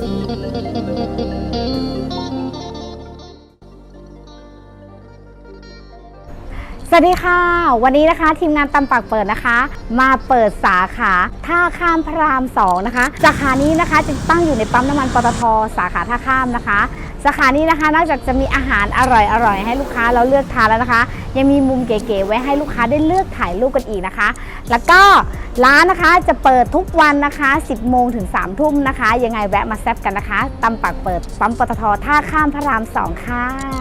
สวัสดีค่ะ วันนี้นะคะทีมงานตำปากเปิดนะคะ มาเปิดสาขาท่าข้ามพระราม2นะคะสาขานี้นะคะจะตั้งอยู่ในปั๊มน้ำมันปตทสาขาท่าข้ามนะคะ สาขานี้นะคะ นอกจากจะมีอาหารอร่อยๆให้ลูกค้าเราเลือกทานแล้วนะคะ ยังมีมุมเก๋ๆไว้ให้ลูกค้าได้เลือกถ่ายรูปกันอีกนะคะ แล้วก็ร้านนะคะจะเปิดทุกวันนะคะ 10 โมงถึง 3 ทุ่มนะคะ ยังไงแวะมาแซบกันนะคะตำปักเปิดปั๊มปตทท่าข้ามพระราม 2 ค่ะ